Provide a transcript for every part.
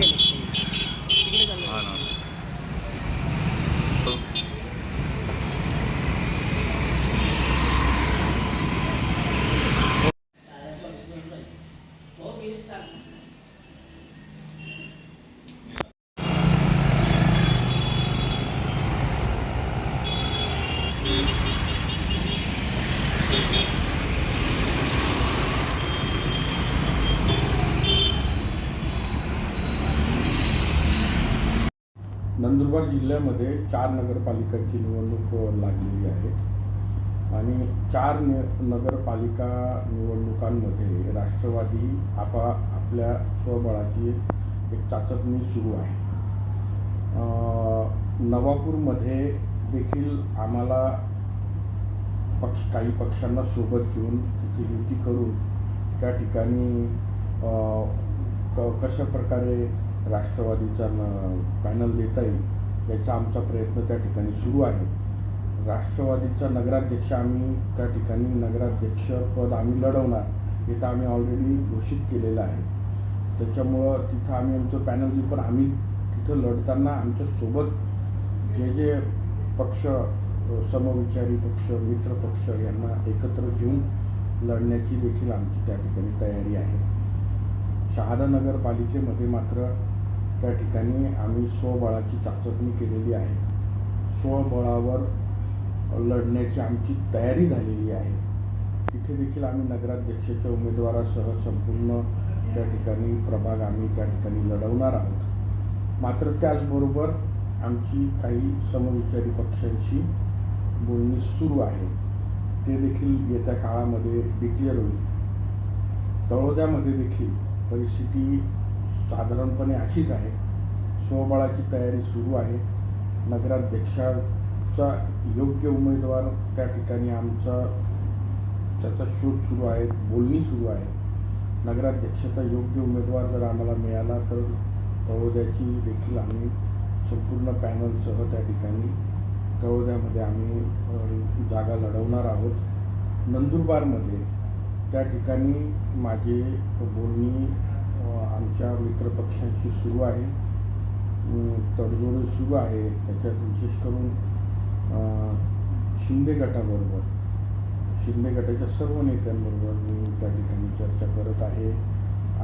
লাগে नंदुरबार जिल्ह्यामध्ये चार नगरपालिकांची निवडणूक लागलेली आहे. आणि चार न नगरपालिका निवडणुकांमध्ये राष्ट्रवादी आपा आपल्या स्वबळाची एक चाचपणी सुरू आहे. नवापूरमध्ये देखील आम्हाला पक्ष काही पक्षांना सोबत घेऊन तिथे युती करून त्या ठिकाणी क कशा प्रकारे राष्ट्रवादीचा न पॅनल देता येईल याचा आमचा प्रयत्न त्या ठिकाणी सुरू आहे. राष्ट्रवादीचा नगराध्यक्ष आम्ही त्या ठिकाणी नगराध्यक्षपद आम्ही लढवणार हे तर आम्ही ऑलरेडी घोषित केलेलं आहे. त्याच्यामुळं तिथं आम्ही आमचं पॅनल देऊ पण आम्ही तिथं लढताना आमच्यासोबत जे जे पक्ष समविचारी पक्ष मित्र पक्ष यांना एकत्र घेऊन लढण्याची देखील आमची त्या ठिकाणी तयारी आहे. शहादा नगरपालिकेमध्ये मात्र त्या ठिकाणी आम्ही स्वबळाची चाचपणी केलेली आहे. स्वबळावर लढण्याची आमची तयारी झालेली आहे. तिथे देखील आम्ही नगराध्यक्षाच्या उमेदवारासह संपूर्ण त्या ठिकाणी प्रभाग आम्ही त्या ठिकाणी लढवणार आहोत. मात्र त्याचबरोबर आमची काही समविचारी पक्षांशी बोलणी सुरू आहे. ते देखील येत्या काळामध्ये डिक्लेअर होईल. तळोद्यामध्ये देखील परिस्थिती साधारणपणे अशीच आहे. स्वबळाची तयारी सुरू आहे. नगराध्यक्षाचा योग्य उमेदवार त्या ठिकाणी आमचा त्याचा शोध सुरू आहे बोलणी सुरू आहे. नगराध्यक्षाचा योग्य उमेदवार जर आम्हाला मिळाला तर तळोद्याची देखील आम्ही संपूर्ण पॅनलसह त्या ठिकाणी तळोद्यामध्ये आम्ही जागा लढवणार आहोत. नंदुरबारमध्ये त्या ठिकाणी माझे बोलणी आमच्या मित्रपक्षांशी सुरू आहे. तडजोड सुरू आहे. त्याच्यात विशेष करून शिंदे गटाबरोबर शिंदे गटाच्या सर्व नेत्यांबरोबर मी त्या ठिकाणी चर्चा करत आहे.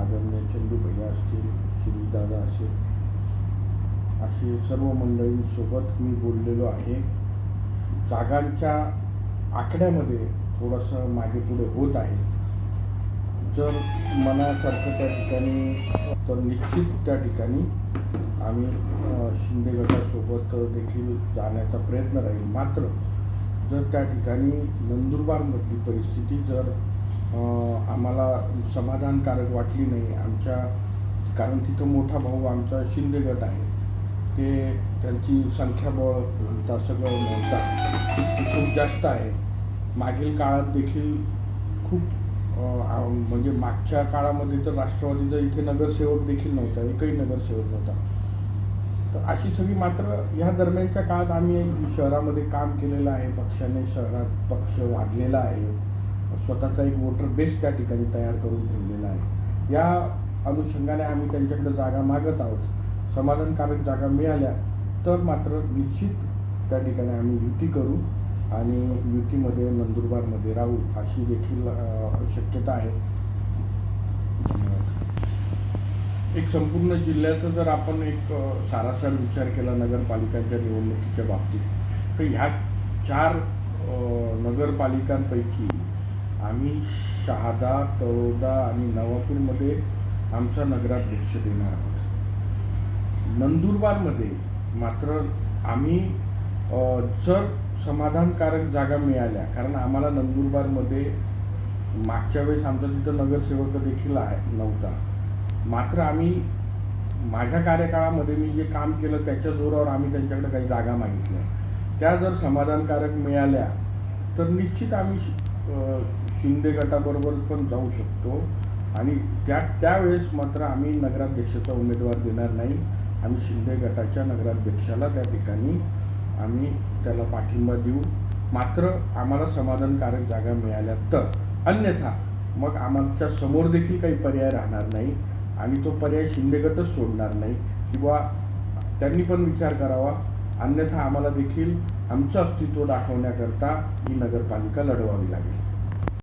आदरणीय चंदू भैया असतील श्रीदादा असेल अशी सर्व मंडळींसोबत मी बोललेलो आहे. जागांच्या आकड्यामध्ये थोडंसं मागे पुढे होत आहे. जर मनासारखं त्या ठिकाणी तर निश्चित त्या ठिकाणी आम्ही शिंदे गटासोबत देखील जाण्याचा प्रयत्न राहील. मात्र जर त्या ठिकाणी नंदुरबारमधली परिस्थिती जर आम्हाला समाधानकारक वाटली नाही आमच्या कारण तिथं मोठा भाऊ आमचा शिंदे गट आहे ते त्यांची संख्याबळ म्हणता सगळं म्हणता ती खूप जास्त आहे. मागील काळात देखील खूप म्हणजे मागच्या काळामध्ये तर राष्ट्रवादीचा इथे नगरसेवक देखील नव्हता एकही नगरसेवक नव्हता. तर अशी सगळी मात्र ह्या दरम्यानच्या काळात आम्ही शहरामध्ये काम केलेलं आहे पक्षाने शहरात पक्ष वाढलेला आहे. स्वतःचा एक वोटर बेस त्या ठिकाणी तयार करून ठेवलेला आहे. या अनुषंगाने आम्ही त्यांच्याकडे जागा मागत आहोत. समाधानकारक जागा मिळाल्या तर मात्र निश्चित त्या ठिकाणी आम्ही युती करू. आणि युतीमध्ये नंदुरबारमध्ये राहू अशी देखील शक्यता आहे. एक संपूर्ण जिल्ह्याचा जर आपण एक सारासार विचार केला नगरपालिकांच्या निवडणुकीच्या बाबतीत तर ह्या चार नगरपालिकांपैकी आम्ही शहादा तळोदा आणि नवापूरमध्ये आमचा नगराध्यक्ष देणार आहोत. नंदुरबारमध्ये मात्र आम्ही जर समाधानकारक जागा मिळाल्या कारण आम्हाला नंदुरबारमध्ये मागच्या वेळेस आमचा तिथं नगरसेवक देखील आहे नव्हता. मात्र आम्ही माझ्या कार्यकाळामध्ये मी जे काम केलं त्याच्या जोरावर आम्ही त्यांच्याकडे काही जागा मागितल्या. त्या जर समाधानकारक मिळाल्या तर निश्चित आम्ही शि- शिंदे गटाबरोबर पण जाऊ शकतो. आणि त्या त्यावेळेस मात्र आम्ही नगराध्यक्षाचा उमेदवार देणार नाही. आम्ही शिंदे गटाच्या नगराध्यक्षाला त्या ठिकाणी आम्ही त्याला पाठिंबा देऊ. मात्र आम्हाला समाधानकारक जागा मिळाल्या तर. अन्यथा मग आमच्यासमोर देखील काही पर्याय राहणार नाही आणि तो पर्याय शिंदेगटच सोडणार नाही किंवा त्यांनी पण विचार करावा. अन्यथा आम्हाला देखील आमचं अस्तित्व दाखवण्याकरता ही नगरपालिका लढवावी लागेल.